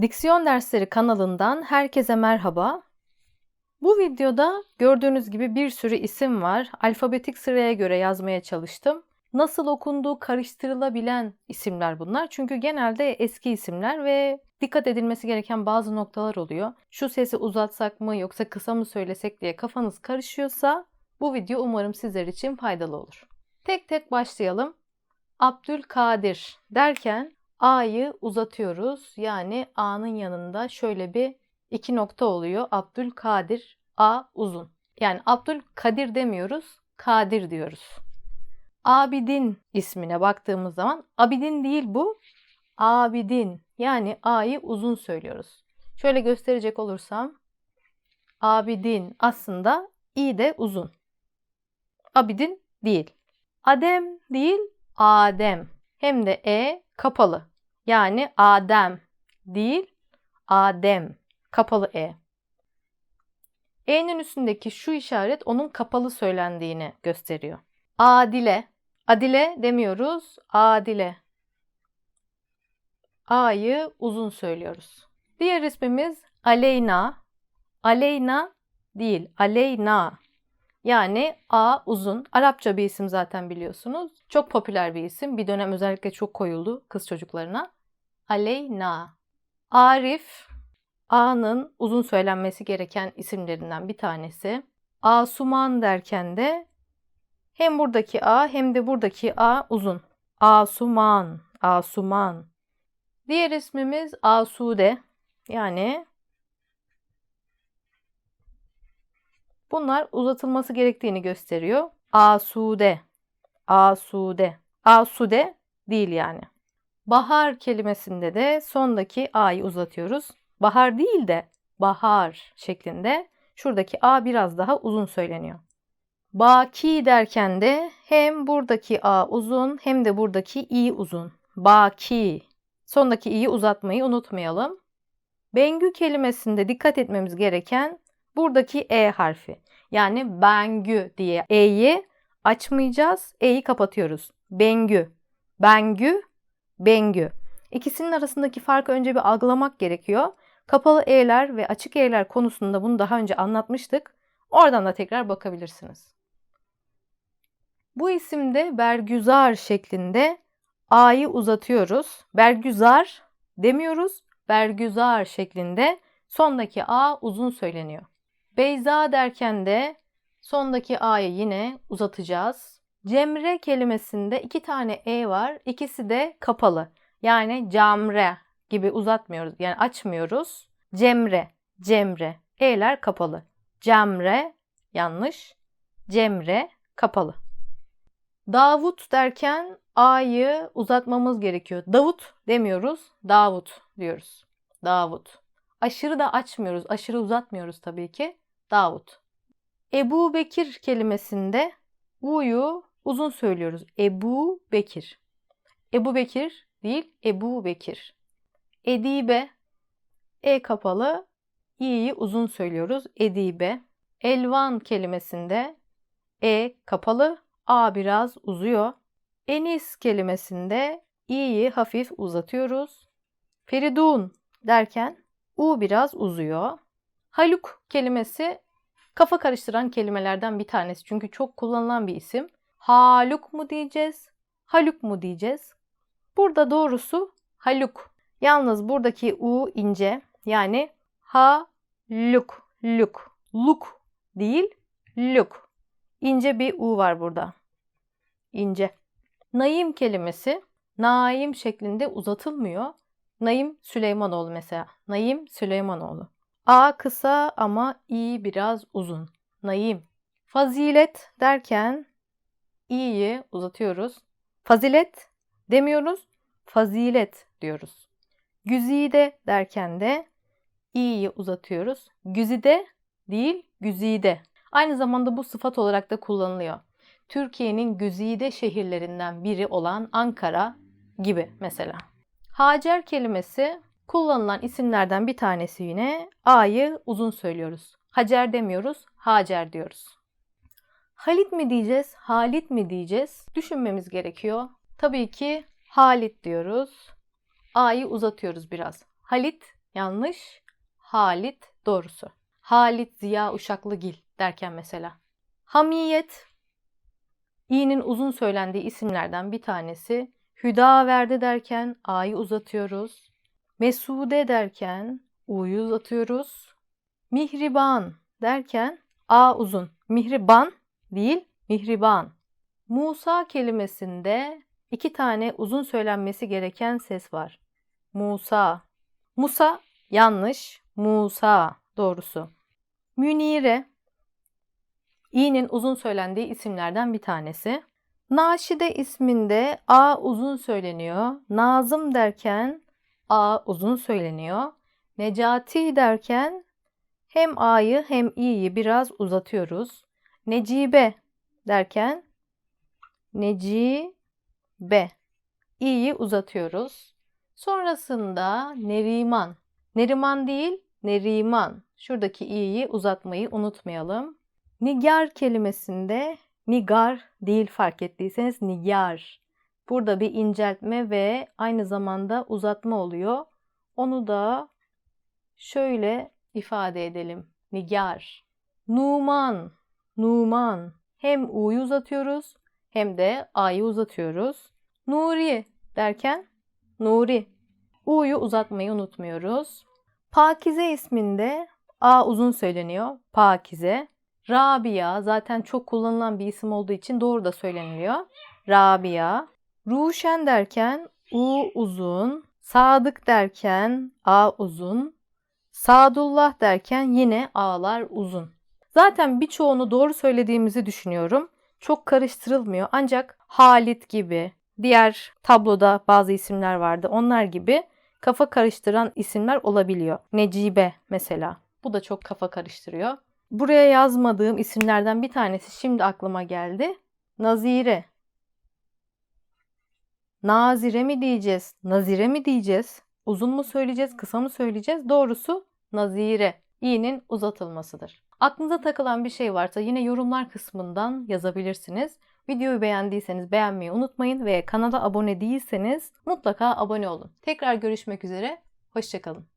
Diksiyon Dersleri kanalından herkese merhaba. Bu videoda gördüğünüz gibi bir sürü isim var. Alfabetik sıraya göre yazmaya çalıştım. Nasıl okunduğu karıştırılabilen isimler bunlar. Çünkü genelde eski isimler ve dikkat edilmesi gereken bazı noktalar oluyor. Şu sesi uzatsak mı yoksa kısa mı söylesek diye kafanız karışıyorsa bu video umarım sizler için faydalı olur. Tek tek başlayalım. Abdülkadir derken A'yı uzatıyoruz. Yani A'nın yanında şöyle bir iki nokta oluyor. Abdülkadir A uzun. Yani Abdülkadir demiyoruz. Kadir diyoruz. Abidin ismine baktığımız zaman Abidin değil bu. Abidin. Yani A'yı uzun söylüyoruz. Şöyle gösterecek olursam Abidin aslında İ de uzun. Abidin değil. Adem değil, Adem. Hem de E kapalı. Yani Adem değil, Adem. Kapalı E. E'nin üstündeki şu işaret onun kapalı söylendiğini gösteriyor. Adile. Adile demiyoruz, Adile. A'yı uzun söylüyoruz. Diğer ismimiz Aleyna. Aleyna değil, Aleyna. Yani A uzun. Arapça bir isim zaten biliyorsunuz. Çok popüler bir isim. Bir dönem özellikle çok koyuldu kız çocuklarına. Aleyna. Arif A'nın uzun söylenmesi gereken isimlerinden bir tanesi. Asuman derken de hem buradaki A hem de buradaki A uzun. Asuman, Asuman. Diğer ismimiz Asude. Yani bunlar uzatılması gerektiğini gösteriyor. Asude, Asude. Asude değil yani. Bahar kelimesinde de sondaki A'yı uzatıyoruz. Bahar değil de bahar şeklinde. Şuradaki A biraz daha uzun söyleniyor. Baki derken de hem buradaki A uzun hem de buradaki İ uzun. Baki. Sondaki i'yi uzatmayı unutmayalım. Bengü kelimesinde dikkat etmemiz gereken buradaki E harfi. Yani bengü diye E'yi açmayacağız. E'yi kapatıyoruz. Bengü. Bengü, bengü. İkisinin arasındaki farkı önce bir algılamak gerekiyor. Kapalı E'ler ve açık E'ler konusunda bunu daha önce anlatmıştık. Oradan da tekrar bakabilirsiniz. Bu isimde Bergüzar şeklinde A'yı uzatıyoruz. Bergüzar demiyoruz. Bergüzar şeklinde sondaki A uzun söyleniyor. Beyza derken de sondaki A'yı yine uzatacağız. Cemre kelimesinde iki tane E var. İkisi de kapalı. Yani camre gibi uzatmıyoruz. Yani açmıyoruz. Cemre, cemre. E'ler kapalı. Cemre yanlış. Cemre kapalı. Davut derken A'yı uzatmamız gerekiyor. Davut demiyoruz. Davut diyoruz. Davut. Aşırı da açmıyoruz. Aşırı uzatmıyoruz tabii ki. Davut. Ebu Bekir kelimesinde U'yu uzun söylüyoruz. Ebu Bekir. Ebu Bekir değil, Ebu Bekir. Edibe, E kapalı, İ'yi uzun söylüyoruz. Edibe. Elvan kelimesinde E kapalı, A biraz uzuyor. Enis kelimesinde i'yi hafif uzatıyoruz. Feridun derken u biraz uzuyor. Haluk kelimesi kafa karıştıran kelimelerden bir tanesi. Çünkü çok kullanılan bir isim. Haluk mu diyeceğiz? Haluk mu diyeceğiz? Burada doğrusu Haluk. Yalnız buradaki u ince. Yani ha luk luk luk değil luk. İnce bir u var burada. İnce. Naim kelimesi Naim şeklinde uzatılmıyor. Naim Süleymanoğlu mesela. Naim Süleymanoğlu. A kısa ama i biraz uzun. Naim. Fazilet derken i'yi uzatıyoruz. Fazilet demiyoruz. Fazilet diyoruz. Güzide derken de i'yi uzatıyoruz. Güzide değil, güzide. Aynı zamanda bu sıfat olarak da kullanılıyor. Türkiye'nin güzide şehirlerinden biri olan Ankara gibi mesela. Hacer kelimesi kullanılan isimlerden bir tanesi yine A'yı uzun söylüyoruz. Hacer demiyoruz, Hacer diyoruz. Halit mi diyeceğiz, Halit mi diyeceğiz? Düşünmemiz gerekiyor. Tabii ki Halit diyoruz. A'yı uzatıyoruz biraz. Halit yanlış. Halit doğrusu. Halit Ziya Uşaklıgil derken mesela. Hamiyet İ'nin uzun söylendiği isimlerden bir tanesi. Hüdaverdi derken A'yı uzatıyoruz. Mesude derken U'yu uzatıyoruz. Mihriban derken A uzun. Mihriban değil, mihriban. Musa kelimesinde iki tane uzun söylenmesi gereken ses var. Musa. Musa yanlış. Musa doğrusu. Münire İ'nin uzun söylendiği isimlerden bir tanesi. Naşide isminde A uzun söyleniyor. Nazım derken A uzun söyleniyor. Necati derken hem A'yı hem İ'yi biraz uzatıyoruz. Necibe derken Necibe İ'yi uzatıyoruz. Sonrasında Neriman. Neriman değil, Neriman. Şuradaki i'yi uzatmayı unutmayalım. Nigar kelimesinde nigar değil fark ettiyseniz nigar. Burada bir inceltme ve aynı zamanda uzatma oluyor. Onu da şöyle ifade edelim. Nigar. Numan. Numan. Hem u'yu uzatıyoruz hem de a'yı uzatıyoruz. Nuri derken Nuri. U'yu uzatmayı unutmuyoruz. Pakize isminde A uzun söyleniyor. Pakize. Rabia zaten çok kullanılan bir isim olduğu için doğru da söyleniliyor. Rabia. Ruşen derken U uzun. Sadık derken A uzun. Sadullah derken yine A'lar uzun. Zaten birçoğunu doğru söylediğimizi düşünüyorum. Çok karıştırılmıyor ancak Halit gibi, diğer tabloda bazı isimler vardı. Onlar gibi kafa karıştıran isimler olabiliyor. Necibe mesela. Bu da çok kafa karıştırıyor. Buraya yazmadığım isimlerden bir tanesi şimdi aklıma geldi. Nazire. Nazire mi diyeceğiz? Nazire mi diyeceğiz? Uzun mu söyleyeceğiz? Kısa mı söyleyeceğiz? Doğrusu Nazire. İ'nin uzatılmasıdır. Aklınıza takılan bir şey varsa yine yorumlar kısmından yazabilirsiniz. Videoyu beğendiyseniz beğenmeyi unutmayın ve kanala abone değilseniz mutlaka abone olun. Tekrar görüşmek üzere, hoşçakalın.